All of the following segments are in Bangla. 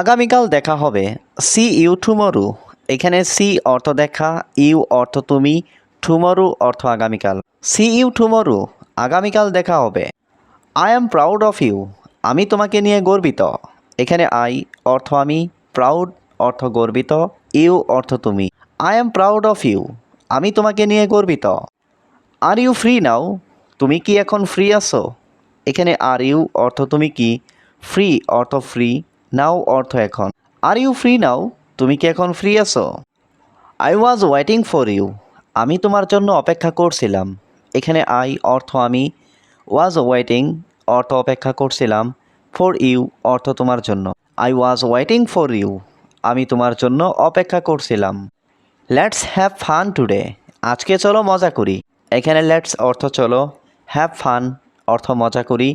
আগামীকাল দেখা হবে। সি ইউ টুমরু এখানে সি অর্থ দেখা ইউ অর্থ তুমি টুমরু অর্থ আগামীকাল। সি ইউ টুমরু আগামীকাল দেখা হবে। I am proud of you আমি তোমাকে নিয়ে গর্বিত। এখানে আই অর্থ আমি প্রাউড অর্থ গর্বিত ইউ অর্থ তুমি। I am proud of you আমি তোমাকে নিয়ে গর্বিত। আর ইউ ফ্রি নাও তুমি কি এখন ফ্রি আছো? এখানে আর ইউ অর্থ তুমি কি? ফ্রি অর্থ ফ্রি নাও অর্থ এখন। আর ইউ ফ্রি নাও তুমি কি এখন ফ্রি আছো? I was waiting for you আমি তোমার জন্য অপেক্ষা করছিলাম। এখানে আই অর্থ আমি। ওয়াজ ওয়েটিং অর্থ অপেক্ষা করছিলাম। ফর ইউ অর্থ তোমার জন্য। I was waiting for you আমি তোমার জন্য অপেক্ষা করছিলাম। লেটস হ্যাভ ফান টুডে আজকে চলো মজা করি। এখানে লেটস অর্থ চলো। হ্যাভ ফান অর্থ মজা করি।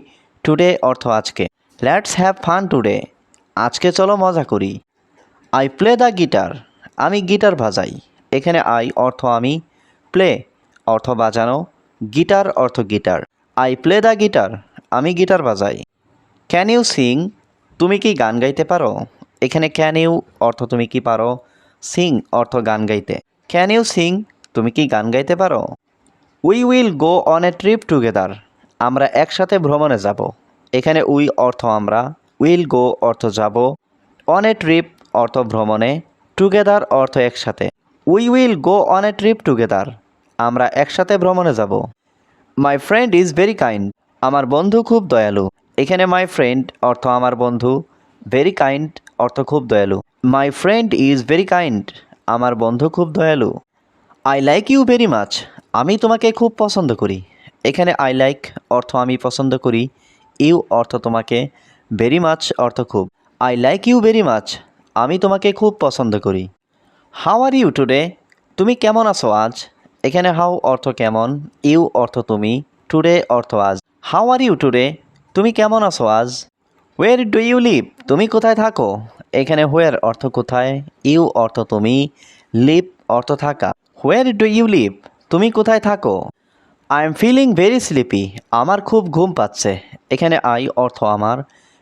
টুডে অর্থ আজকে। লেটস হ্যাভ ফান টুডে আজকে চলো মজা করি। আই প্লে দ্য গিটার আমি গিটার বাজাই। এখানে আই অর্থ আমি প্লে অর্থ বাজানো। গিটার অর্থ guitar I play the guitar আমি গিটার বাজাই। ক্যান ইউ সিং তুমি কি গান গাইতে পারো? এখানে ক্যান ইউ অর্থ তুমি কি পারো? সিং অর্থ গান গাইতে। ক্যান ইউ সিং তুমি কি গান গাইতে পারো? We will go on a trip together আমরা একসাথে ভ্রমণে যাব। এখানে উই অর্থ আমরা। উইল গো অর্থ যাব, অন এ ট্রিপ অর্থ ভ্রমণে, টুগেদার অর্থ একসাথে। We will go on a trip together, আমরা একসাথে ভ্রমণে যাব। My friend is very kind, আমার বন্ধু খুব দয়ালু। এখানে মাই ফ্রেন্ড অর্থ আমার বন্ধু, ভেরি কাইন্ড অর্থ খুব দয়ালু। My friend is very kind, আমার বন্ধু খুব দয়ালু। I like you very much, আমি তোমাকে খুব পছন্দ করি। এখানে আই লাইক অর্থ আমি পছন্দ করি, ইউ অর্থ তোমাকে ভেরি মাচ অর্থ খুব। I like you very much আমি তোমাকে খুব পছন্দ করি। হাউ আর ইউ টুডে তুমি কেমন আছো আজ? এখানে হাউ অর্থ কেমন? ইউ অর্থ তুমি। টুডে অর্থ আজ। হাউ আর ইউ টুডে তুমি কেমন আছো আজ? ওয়ের ডু ইউ লিভ তুমি কোথায় থাকো? এখানে হোয়ার অর্থ কোথায়? ইউ অর্থ তুমি। লিভ অর্থ থাকা। হোয়ার ডু ইউ লিভ তুমি কোথায় থাকো? I am feeling very sleepy আমার খুব ঘুম পাচ্ছে। এখানে আই অর্থ আমার।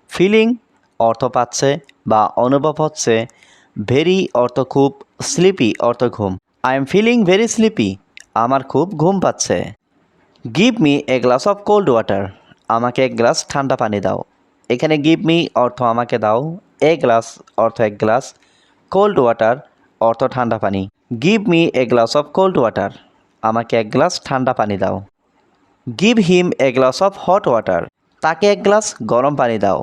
ফিলিং অর্থ পাচ্ছে বা অনুভব হচ্ছে ভেরি অর্থ খুব স্লিপি অর্থ ঘুম। I am feeling very sleepy আমার খুব ঘুম পাচ্ছে। Give me a glass of cold water আমাকে এক গ্লাস ঠান্ডা পানি দাও। এখানে গিভ মি অর্থ আমাকে দাও। এ গ্লাস অর্থ এক গ্লাস কোল্ড ওয়াটার অর্থ ঠান্ডা পানি। Give me a glass of cold water আমাকে এক গ্লাস ঠান্ডা পানি দাও। Give him a glass of hot water তাকে এক গ্লাস গরম পানি দাও।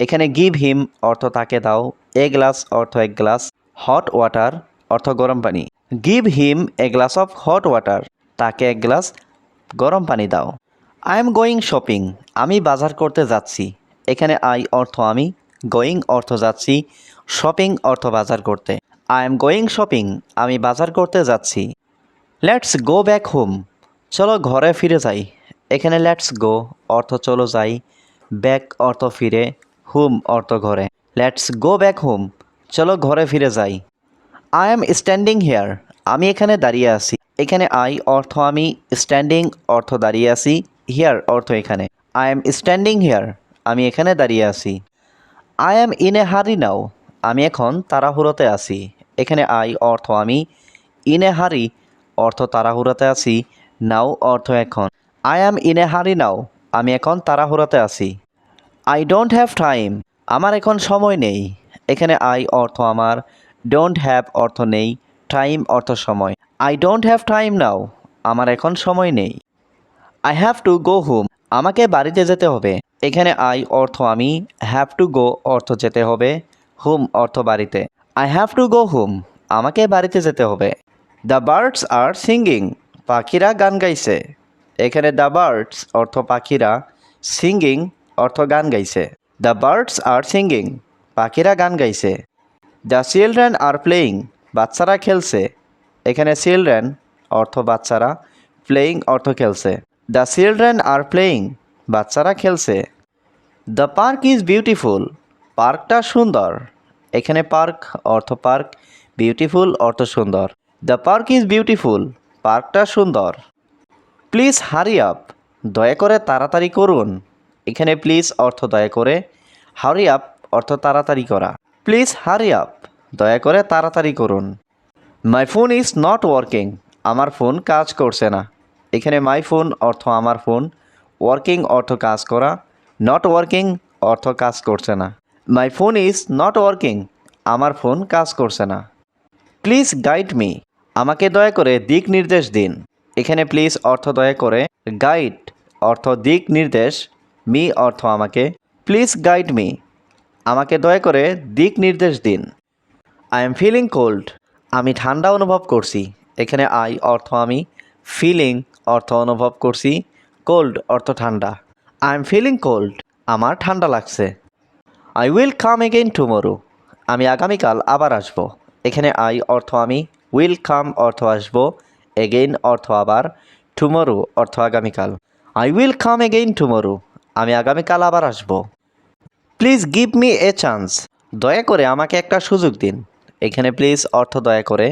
এখানে গিভ হিম অর্থ তাকে দাও এ গ্লাস অর্থ এক গ্লাস হট ওয়াটার অর্থ গরম পানি। Give him a glass of hot water তাকে এক গ্লাস গরম পানি দাও। আই এম গোয়িং শপিং আমি বাজার করতে যাচ্ছি। এখানে আই অর্থ আমি গোয়িং অর্থ যাচ্ছি শপিং অর্থ বাজার করতে। আই এম গোয়িং শপিং আমি বাজার করতে যাচ্ছি। লেটস গো ব্যাক হোম চলো ঘরে ফিরে যাই। এখানে লেটস গো অর্থ চলো যাই ব্যাক অর্থ ফিরে হোম, অর্থ ঘরে। লেটস গো ব্যাক হোম চলো ঘরে ফিরে যাই। আই এম স্ট্যান্ডিং হেয়ার আমি এখানে দাঁড়িয়ে আছি। এখানে আই অর্থ আমি। স্ট্যান্ডিং অর্থ দাঁড়িয়ে আছি। হিয়ার অর্থ এখানে। আই এম স্ট্যান্ডিং হেয়ার আমি এখানে দাঁড়িয়ে আছি। আই এম ইন এ হারি নাও আমি এখন তাড়াহুড়োতে আছি। এখানে আই অর্থ আমি। ইন এ হারি অর্থ তাড়াহুড়োতে আছি। নাও অর্থ এখন। আই অ্যাম ইন এ হারি নাও আমি এখন তাড়াহুড়োতে আছি। আই ডোন্ট হ্যাভ টাইম আমার এখন সময় নেই। এখানে আই অর্থ আমার। ডোন্ট হ্যাভ অর্থ নেই। টাইম অর্থ সময়। I don't have time now আমার এখন সময় নেই। I have to go home আমাকে বাড়িতে যেতে হবে। এখানে আই অর্থ আমি। হ্যাভ টু গো অর্থ যেতে হবে। হোম অর্থ বাড়িতে। I have to go home আমাকে বাড়িতে যেতে হবে। দ্য বার্ডস আর সিঙ্গিং পাখিরা গান গাইছে। এখানে দ্য বার্ডস অর্থ পাখিরা। সিঙ্গিং অর্থ গান গাইছে। দ্য বার্ডস আর সিঙ্গিং পাখিরা গান গাইছে। দ্য চিলড্রেন আর প্লেয়িং বাচ্চারা খেলছে। এখানে চিলড্রেন অর্থ বাচ্চারা প্লেয়িং অর্থ খেলছে। দ্য চিলড্রেন আর প্লেয়িং বাচ্চারা খেলছে। দ্য পার্ক ইজ বিউটিফুল পার্কটা সুন্দর। এখানে পার্ক, অর্থ পার্ক বিউটিফুল অর্থ সুন্দর। দ্য পার্ক ইজ বিউটিফুল পার্কটা সুন্দর। প্লিজ হারি আপ দয়া করে তাড়াতাড়ি করুন। এখানে প্লিজ অর্থ দয়া করে হারি আপ অর্থ তাড়াতাড়ি করা। প্লিজ হারি আপ দয়া করে তাড়াতাড়ি করুন। My phone is not working আমার ফোন কাজ করছে না। এখানে মাই ফোন অর্থ আমার ফোন ওয়ার্কিং অর্থ কাজ করা নট ওয়ার্কিং অর্থ কাজ করছে না। My phone is not working আমার ফোন কাজ করছে না। প্লিজ গাইড মি আমাকে দয়া করে দিক নির্দেশ দিন। এখানে প্লিজ অর্থ দয়া করে গাইড অর্থ দিক নির্দেশ মি অর্থ আমাকে। Please guide me. আমাকে দয়া করে দিক নির্দেশ দিন। I am feeling cold. আমি ঠান্ডা অনুভব করছি। এখানে আই অর্থ আমি। ফিলিং অর্থ অনুভব করছি। কোল্ড অর্থ ঠান্ডা। I am feeling cold. আমার ঠান্ডা লাগছে। I will come again tomorrow. আমি আগামীকাল আবার আসব। এখানে আই অর্থ আমি। উইল কাম অর্থ আসব। এগেইন অর্থ আবার। টুমোরো অর্থ আগামীকাল। I will come again tomorrow. আমি আগামীকাল আবার আসব। Please give me a chance দয়া করে আমাকে একটা সুযোগ দিন। এখানে প্লিজ অর্থ দয়া করে।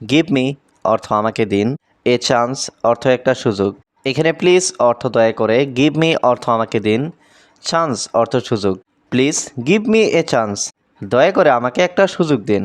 গিভ মি অর্থ আমাকে দিন। এ চান্স অর্থ একটা সুযোগ। এখানে প্লিজ অর্থ দয়া করে। গিভ মি অর্থ আমাকে দিন। চান্স অর্থ সুযোগ। Please give me a chance দয়া করে আমাকে একটা সুযোগ দিন।